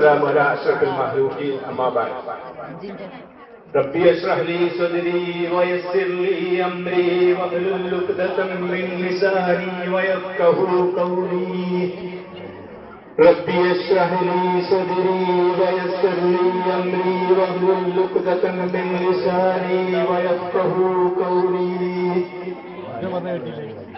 السلام على أشرف المخلوقين أما بعد ربي اشرح لي صدري ويسر لي أمري واحلل عقدة من لساني ويفقه قولي ربي اشرح لي صدري ويسر لي أمري واحلل عقدة من لساني ويفقه قولي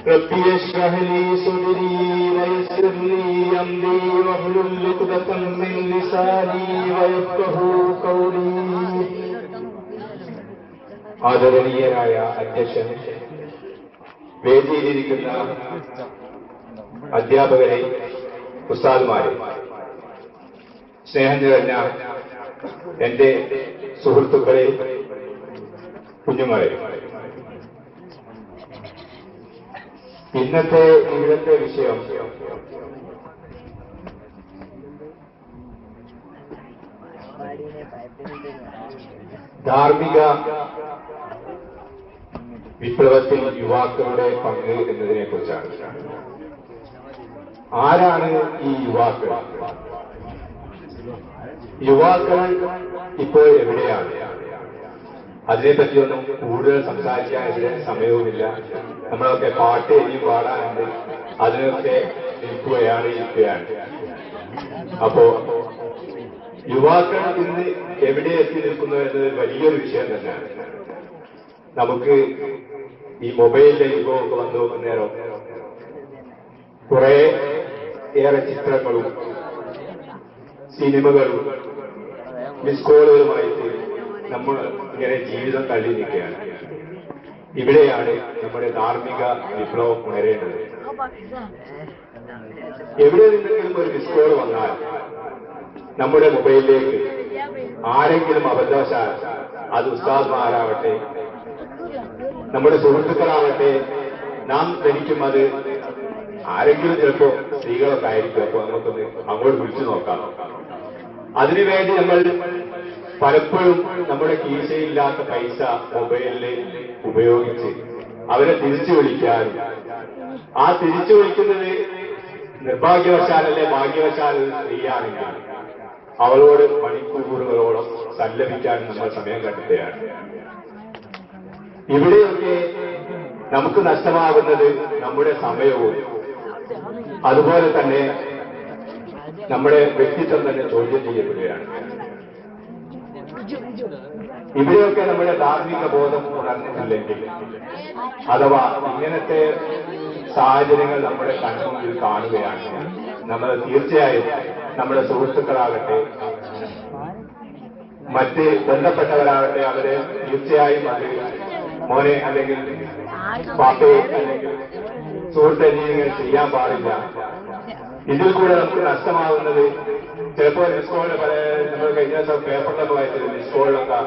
ربي اشرح لي صدري ويسر لي امري واحلل عقدة من لساني ويفقه قولي ആദരണീയരായ അധ്യക്ഷൻ വേദിയിലിരിക്കുന്ന അധ്യാപകരെ ഉസ്താദുമാരെ സ്നേഹം നിറഞ്ഞ എന്റെ സുഹൃത്തുക്കളെ കുഞ്ഞുങ്ങളെ ഇന്നത്തെ ഇവിടുത്തെ വിഷയം. ധാർമ്മിക വിപ്ലവത്തിൽ യുവാക്കളുടെ പങ്ക് എന്നതിനെ കുറിച്ചാണ് ആരാണ് ഈ യുവാക്കൾ? യുവാക്കൾ ഇപ്പോൾ എവിടെയാണ്? അതിനെപ്പറ്റിയൊന്നും കൂടുതൽ സംസാരിക്കാൻ ഇവിടെ സമയവുമില്ല. നമ്മളൊക്കെ പാട്ട് ഇനിയും പാടാനുണ്ട് അതിനൊക്കെ നിൽക്കുകയാണ് ഇരിക്കുകയാണ്. അപ്പോ യുവാക്കൾ ഇന്ന് എവിടെ എത്തി നിൽക്കുന്നു എന്നത് വലിയൊരു വിഷയം തന്നെയാണ്. നമുക്ക് ഈ മൊബൈലിലെ യുഗമൊക്കെ വന്നു നോക്കുന്നേരം കുറെ ഏറെ ചിത്രങ്ങളും സിനിമകളും മിസ് കോളുകളുമായിട്ട് നമ്മൾ ഇങ്ങനെ ജീവിതം തള്ളി നിൽക്കുകയാണ് ഇവിടെയാണ് നമ്മുടെ ധാർമ്മിക വിപ്ലവം ഉണരേണ്ടത്. എവിടെ നിന്നെങ്കിലും ഒരു മിസ് കോൾ വന്നാൽ നമ്മുടെ മൊബൈലിലേക്ക് ആരെങ്കിലും അബദ്ധവശാൽ അത് ഉസ്താദ്മാരാവട്ടെ നമ്മുടെ സുഹൃത്തുക്കളാവട്ടെ നാം ധരിക്കും അത് ആരെങ്കിലും ചിലപ്പോ സ്ത്രീകളൊക്കെ ആയിരിക്കും. അപ്പൊ നമുക്കൊന്ന് അങ്ങോട്ട് വിളിച്ചു നോക്കാം. അതിനുവേണ്ടി നമ്മൾ പലപ്പോഴും നമ്മുടെ കീശയില്ലാത്ത പൈസ മൊബൈലിൽ ഉപയോഗിച്ച് അവരെ തിരിച്ചു വിളിക്കാൻ ആ തിരിച്ചു വിളിക്കുന്നത് നിർഭാഗ്യവശാലല്ലേ ഭാഗ്യവശാൽ ചെയ്യാറില്ല അവളോട് മണിക്കൂറുകളോളം സല്ലപിക്കാൻ നമ്മൾ സമയം കണ്ടെത്തുകയാണ്. ഇവിടെയൊക്കെ നമുക്ക് നഷ്ടമാകുന്നത് നമ്മുടെ സമയവും. അതുപോലെ തന്നെ നമ്മുടെ വ്യക്തിത്വം തന്നെ ചോദ്യം ചെയ്യപ്പെടുകയാണ്. ഇവരെയൊക്കെ നമ്മുടെ ധാർമ്മിക ബോധം ഉണർന്നിട്ടില്ലെങ്കിൽ അഥവാ ഇങ്ങനത്തെ സാഹചര്യങ്ങൾ നമ്മുടെ കൺമുമ്പിൽ കാണുകയാണ്. നമ്മൾ തീർച്ചയായും നമ്മുടെ സുഹൃത്തുക്കളാകട്ടെ മറ്റ് ബന്ധപ്പെട്ടവരാകട്ടെ അവരെ തീർച്ചയായും അത് മോനെ അല്ലെങ്കിൽ പാപ്പയെ അല്ലെങ്കിൽ സുഹൃത്തെ ചെയ്യാൻ പാടില്ല. ഇതിൽ കൂടെ നമുക്ക് നഷ്ടമാകുന്നത് ചിലപ്പോൾ സ്കൂളിൽ പല നമ്മൾ കഴിഞ്ഞ ദിവസം പേപ്പറിലൊക്കെ വായിച്ചത് മിസ്കോളിലൊക്കെ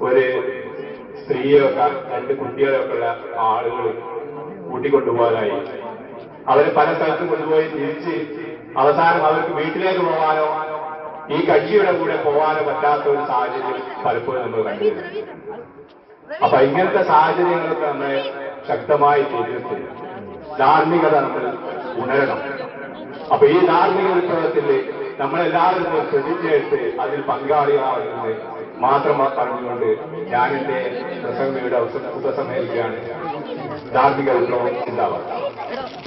ഒരു സ്ത്രീയൊക്കെ രണ്ട് കുട്ടികളൊക്കെ ഉള്ള ആളുകൾ കൂട്ടിക്കൊണ്ടുപോകാനായി. അവരെ പല സ്ഥലത്ത് കൊണ്ടുപോയി തിരിച്ച് അവസാനം അവർക്ക് വീട്ടിലേക്ക് പോകാനോ ഈ കക്ഷിയുടെ കൂടെ പോകാനോ പറ്റാത്ത ഒരു സാഹചര്യം പലപ്പോഴും നമ്മൾ കണ്ടിരുന്നു. അപ്പൊ ഇങ്ങനത്തെ സാഹചര്യങ്ങളൊക്കെ നമ്മളെ ശക്തമായി ചെയ്തിട്ടുണ്ട്. ധാർമ്മികത നമ്മൾ ഉണരണം. അപ്പൊ ഈ ധാർമ്മിക വിപ്ലവത്തിൽ നമ്മളെല്ലാവരും ശ്രദ്ധിച്ചേർത്ത് അതിൽ പങ്കാളികളാവുന്നത് മാത്രം പറഞ്ഞുകൊണ്ട് ഞാൻ എന്റെ പ്രസംഗയുടെ ഉപസംഹരിക്കുകയാണ് ധാർമ്മിക വിപ്ലവം ഉണ്ടാവാം